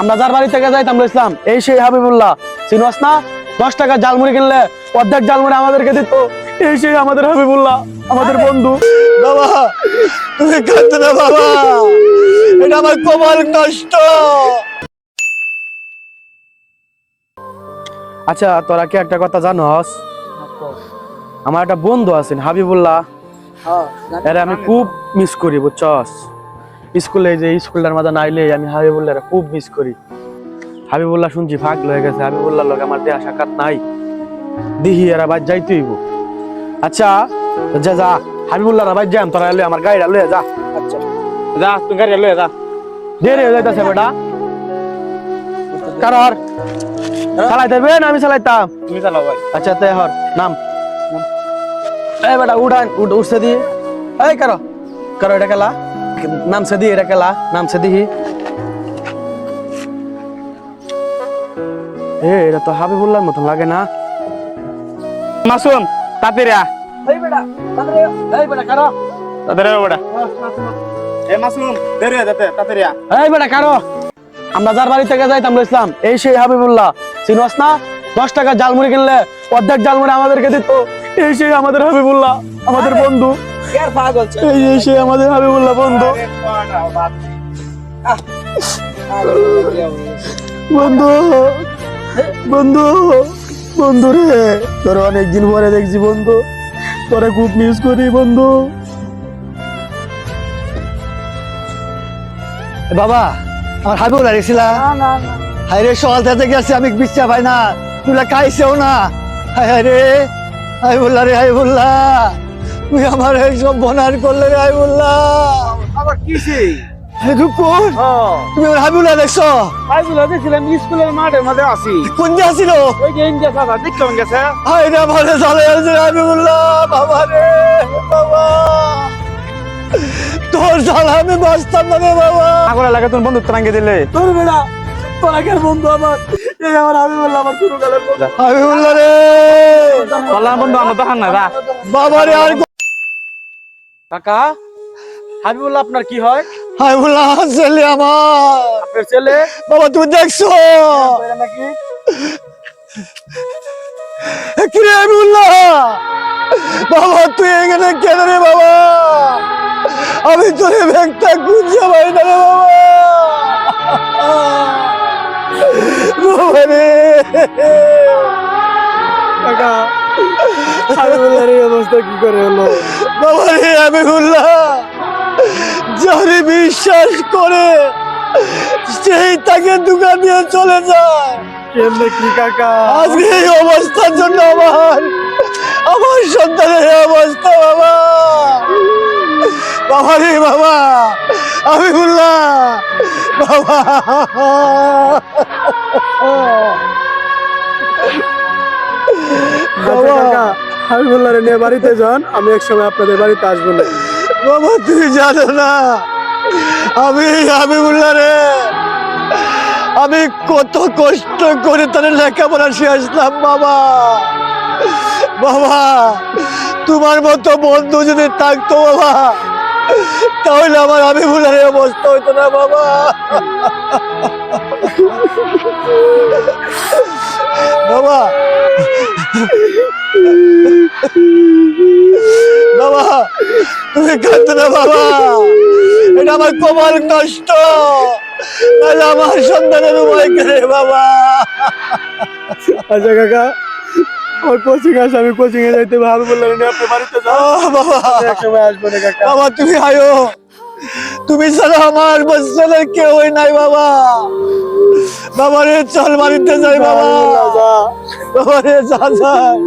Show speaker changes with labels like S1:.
S1: আমরা যার বাড়ি থেকে যাই যাইতাম ইসলাম এই সেই হাবিবুল্লাহ। চিনস না? দশ টাকা জালমুড়ি কিনলে অর্ধেক জালমুড়ি আমাদেরকে দিত। এই সেই আমাদের হাবিবুল্লাহ আমাদের বন্ধু।
S2: বাবা তুমি কাঁদতে না বাবা। এটা আমার কমাল কষ্ট।
S1: আচ্ছা তোরা কি একটা কথা জানস আমার একটা বন্ধু আছেন হাবিবুল্লাহ। এরা আমি খুব মিস করি বুঝছস? স্কুলে যে স্কুলটার মাঝে নাইলে আমি হাবিবুল্লাহ খুব মিস করি। হাবিবুল্লাহ শুনছি ফাঁক লয়ে গেছে হাবিবুল্লাহ লোক আমার দেহা সাক্ষাৎ নাই। দিহি এরা বাদ যাইতে হইব। আচ্ছা যা যা হাবিবুল্লাহ বাদ যাম তোরা লয়ে আমার গাড়িটা লয়ে যা।
S2: আচ্ছা।
S3: যা তুই গাড়ি লয়ে যা।
S1: দেরি হয়ে যাইতেছে বেটা। কারর? চালাইতে হবে না আমি চালাইতাম?
S3: তুমি চালাও ভাই।
S1: আচ্ছা তে হর নাম। এই বেটা উড়ান উঠ উঠছে দি। এই করো করো এটা কেলা নাম সে দি এটা কেলা নাম সে দিহি এ এটা তো হাবিবুল্লাহর মতন লাগে না।
S3: মাসুম আ
S1: এই বেটা এই বেটা করো।
S3: আ বেটা। এ মাসুম দেরি যেতে আ
S1: এই বেটা কারও। আমরা যার বাড়ি থেকে যাইতাম ইসলাম এই সেই হাবিবুল্লাহ। চিনস না? দশ টাকা জালমুড়ি কিনলে অর্ধেক জালমুড়ি আমাদেরকে দিত এই সেই আমাদের হাবিবুল্লাহ আমাদের বন্ধু। এই সেই আমাদের হাবিবুল্লাহ বন্ধু। বন্ধু বন্ধু বন্ধু রে তোর অনেকদিন পরে দেখছি বন্ধু। তোরে খুব মিস করি বন্ধু।
S2: বাবা আমার হাবিবুল হারিয়েছিলা হাই রে সকাল থেকে গেছি আমি বিশ্বাস পাই না। তুলা খাইছেও না। হাই হাই রে হাইবুল্লাহ রে হাইবুল্লাহ তুই আমার এই সব বনার করলে রে হাইবুল্লাহ
S3: আবার কিছে
S2: একটু কোন তুমি আমার হাবিবুল্লাহ দেখছ?
S3: আইগুলো দেখছিলাম স্কুলের আছি।
S2: কোন যে আসিল
S3: ওই যে ইন্ডিয়া সাদা দেখ গেছে
S2: হাই রে আমার চলে আসছে হাবিবুল্লাহ বাবা রে বাবা। তোর জ্বালা আমি বাঁচতাম না রে বাবা।
S3: আগরে লাগে রাঙ্গে দিলে।
S1: তোর বেটা তোর আগের বন্ধু আমার। এই আমার হাবিবুল্লাহ আমার বন্ধু।
S2: হাবিবুল্লাহ রে।
S3: বললাম বন্ধু আমরা দেখান না
S2: বাবা রে আর
S1: কাকা হাবিবুল্লাহ আপনার কি হয়?
S2: হাবিবুল্লাহ ছেলে আমার।
S1: আপনার ছেলে?
S2: বাবা তুমি দেখছ?
S1: নাকি?
S2: হাবিবুল্লাহ? বাবা তুই এখানে কেন রে বাবা? আমি তোর ব্যাগটা খুঁজে পাই না রে বাবা। বাবা রে।
S1: কাকা হাবিবুল্লাহর এই অবস্থা কি করে হলো?
S2: বাবা রে হাবিবুল্লাহ যারে বিশ্বাস করে সেই তাকে দোকান দিয়ে চলে যায়।
S1: কেমনে কি কাকা?
S2: আজকে এই অবস্থার জন্য আমার আমার সন্তানের অবস্থা বাবা। বাবা রে বাবা আমি বললাম বাবা।
S1: আচ্ছা কাকা। হাবিবুল্লাহরে নিয়ে বাড়িতে যান আমি এক সময় আপনাদের বাড়িতে আসব না।
S2: বাবা তুই জানো না। আমি হাবিবুল্লাহ রে আমি কত কষ্ট করে তার লেখাপড়া শিখেছিলাম বাবা। বাবা তোমার মতো বন্ধু যদি থাকতো বাবা তাহলে আমার আমি এই অবস্থা হইতো না বাবা। বাবা বাবা তুমি কাঁদতে না বাবা? এটা আমার কমাল কষ্ট। তাহলে আমার সন্তানের উপায় করে বাবা?
S1: আচ্ছা কাকা আমার কোচিং আছে আমি কোচিং এ যাইতে আপনি বাড়িতে
S2: বাবা।
S1: এক সময় আসব না কাকা।
S2: বাবা তুমি আয়ো। তুমি ছাড়া আমার বছরের কেউই নাই বাবা। বাবা রে চল বাড়িতে যাই বাবা। বাবা রে যা যাই